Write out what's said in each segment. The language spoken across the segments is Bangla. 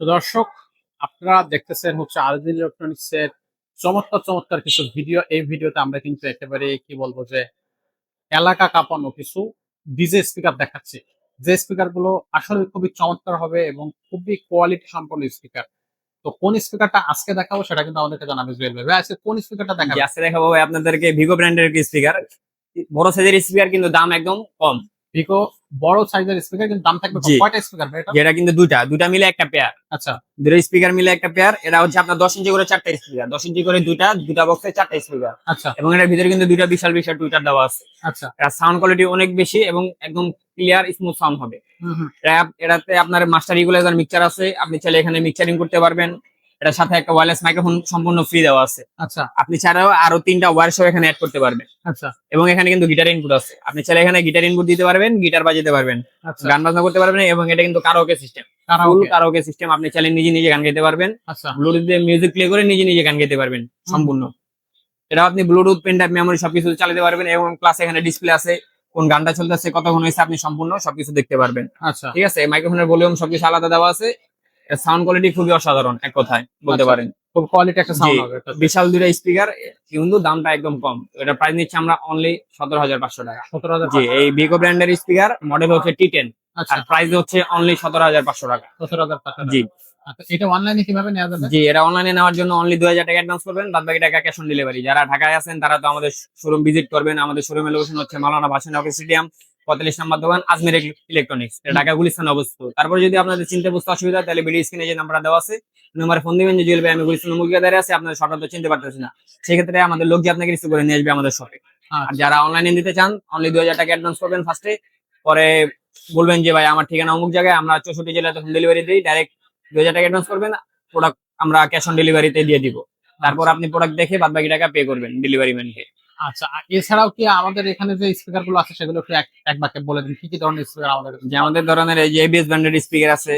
তো দর্শক, আপনারা দেখতেছেন হচ্ছে আরজিন ইলেকট্রনিক্স এর চমৎকার চমৎকার কিছু ভিডিও। এই ভিডিওতে আমরা কিন্তু একেবারে কি বলব যে, এলাকা কাঁপানো কিছু ডিজে স্পিকার দেখাচ্ছি। যে স্পিকারগুলো আসলে খুবই চমৎকার হবে এবং খুবই কোয়ালিটি সম্পন্ন স্পিকার। তো কোন স্পিকারটা আজকে দেখাবো সেটা কিন্তু আমাদেরকে জানাবে জুয়েল ভাই। আজকে কোন স্পিকারটা দেখাবো আজকে দেখাবো ভাই আপনাদেরকে ভিগো ব্র্যান্ডের স্পিকার। বড় সাইজের স্পিকার কিন্তু দাম একদম কম। ভিকো বড় সাইজের স্পিকার কিন্তু দাম থাকবে কয়টা স্পিকার ভাই এটা? যেটা কিন্তু দুইটা দুইটা মিলে একটা পেয়ার আচ্ছা। দুটো স্পিকার মিলে একটা পেয়ার এটা হচ্ছে আপনার দশ ইঞ্চি করে চারটা স্পিকার দশ ইঞ্চি করে দুইটা দুটা বক্সে চারটা স্পিকার আচ্ছা। এবং এটার ভিতরে কিন্তু দুইটা বিশাল বিশাল টুইটার দেওয়া আছে। আচ্ছা। এটা সাউন্ড কোয়ালিটি অনেক বেশি এবং একদম ক্লিয়ার স্মুথ সাউন্ড হবে। হুম হুম। এটা- এটাতে আপনার মাস্টার ইকুলাইজার মিক্সচার আছে আপনি চাইলে এখানে মিক্সচারিং করতে পারবেন। এটার সাথে একটা ওয়্যারলেস মাইক্রোফোন সম্পূর্ণ ফ্রি দেওয়া আছে। আচ্ছা। আপনি ছাড়াও আরও তিনটা ওয়্যার সহ এখানে অ্যাড করতে পারবেন। আচ্ছা। এবং এখানে কিন্তু গিটার ইনপুট আছে। আপনি চাইলে এখানে গিটার ইনপুট দিতে পারবেন গিটার বাজাতে পারবেন আচ্ছা। গান বাজনা করতে পারবেন এবং এটা কিন্তু karaoke system full karaoke system আপনি চাইলে নিজে নিজে গান গাইতে পারবেন। আচ্ছা। ব্লুটুথ দিয়ে মিউজিক প্লে করে নিজে নিজে গান গাইতে পারবেন সম্পূর্ণ। এটা আপনি ব্লুটুথ পেন ড্রাইভ মেমোরি সবকিছু চালাতে পারবেন এবং প্লাস এখানে ডিসপ্লে আছে কোন গানটা চলতেছে কতক্ষণ হয়েছে আপনি সম্পূর্ণ সবকিছু দেখতে পারবেন। আচ্ছা। ঠিক আছে? মাইক্রোফোনের ভলিউম সবকিছু আলাদা দেওয়া আছে। সাউন্ড কোয়ালিটি খুবই অসাধারণ এক কথায় বলতে আচ্ছা। পারেন। খুব কোয়ালিটি একটা সাউন্ড হবে বিশাল দুইটা স্পিকার কিন্তু দামটা একদম কম। এটা প্রাইস নিচ্ছে আমরা অনলি সতেরো হাজার পাঁচশো টাকা। সতেরো হাজার জি এই ভিগো ব্র্যান্ডের স্পিকার মডেল হচ্ছে টি টেন আচ্ছা। আর প্রাইস হচ্ছে অনলি সতেরো হাজার পাঁচশো টাকা। সতেরো হাজার টাকা। জি। আচ্ছা এটা অনলাইনে কীভাবে নেওয়া যাবে? জি এটা অনলাইনে নেওয়ার জন্য অনলি দুই হাজার টাকা অ্যাডভান্স করবেন বাদ বাকি টাকা ক্যাশ অন ডেলিভারি যারা ঢাকায় আছেন তারা তো আমাদের শোরুম ভিজিট করবেন। আমাদের শোরুমের লোকেশন হচ্ছে মালানা ভাসান অফিস স্টেডিয়াম। পঁয়তাল্লিশ নম্বর দোকান আজমের ইলেকট্রনিক্স ঢাকা গুলিস্তানে অবস্থিত। তারপর যদি আপনাদের চিনতে বুঝতে অসুবিধা হয়, তাহলে ভিডিও স্ক্রিনে যে নাম্বারটা দেওয়া আছে নাম্বারে ফোন দিবেন। যে জুয়েল ভাই আমি গুলিস্তান মুরগিয়া দাঁড়িয়ে আছে আপনাদের সরকার তো চিনতে পারতেছি না। সেক্ষেত্রে আমাদের লোক আপনাকে রিসিভ করে নিয়ে আসবে আমাদের শপে আর আচ্ছা। যারা অনলাইনে নিতে চান অনলি দুই হাজার টাকা অ্যাডভান্স করবেন ফার্স্টে পরে বলবেন যে ভাই আমার ঠিকানা অমুক জায়গায় আমরা চৌষট্টি জেলাতে হোম ডেলিভারি দিই ডাইরেক্ট দুই হাজার টাকা অ্যাডভান্স করবেন। প্রোডাক্ট আমরা ক্যাশ অন ডেলিভারিতে দিয়ে দিব। তারপর আপনি প্রোডাক্ট দেখে বাদ বাকি টাকা পে করবেন ডেলিভারি ম্যানকে আচ্ছা এছাড়াও কি আমাদের এখানে যে স্পিকারগুলো আছে সেগুলো একটু এক- বাক্যে বলে দিন। কি কি ধরনের স্পিকার আমাদের যে আমাদের ধরনের এই যে এবিএস ব্র্যান্ডের স্পিকার আছে।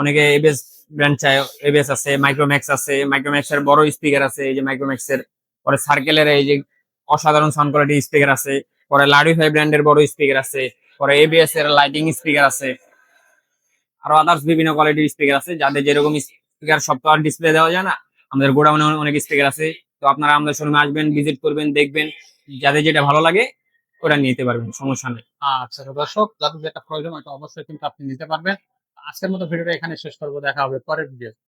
অনেকে এবিএস ব্র্যান্ড চায় এবিএস আছে মাইক্রোম্যাক্স আছে মাইক্রোম্যাক্স এর বড় স্পিকার আছে এই যে মাইক্রোম্যাক্স এর। পরে সার্কেলের এই যে অসাধারণ সাউন্ড কোয়ালিটি স্পিকার আছে পরে লাডিফাই ব্র্যান্ডের বড় স্পিকার আছে পরে এবিএস এর লাইটিং স্পিকার আছে। আরও আদার্স বিভিন্ন কোয়ালিটির স্পিকার আছে যাদের যেরকম স্পিকার সব তো আর ডিসপ্লে দেওয়া যায় না। আমাদের গোডাউনে অনেক স্পিকার আছে। তো আপনারা আমাদের শোরুমে আসবেন ভিজিট করবেন, দেখবেন, যাদের যেটা ভালো লাগে, ওটা নিতে পারবেন, সমস্যা নেই। আচ্ছা দর্শক, যাদের যেটা প্রয়োজন ওটা অবশ্যই কিন্তু আপনি নিতে পারবেন। আজকের মতো ভিডিওটা এখানে শেষ করব, দেখা হবে পরের ভিডিও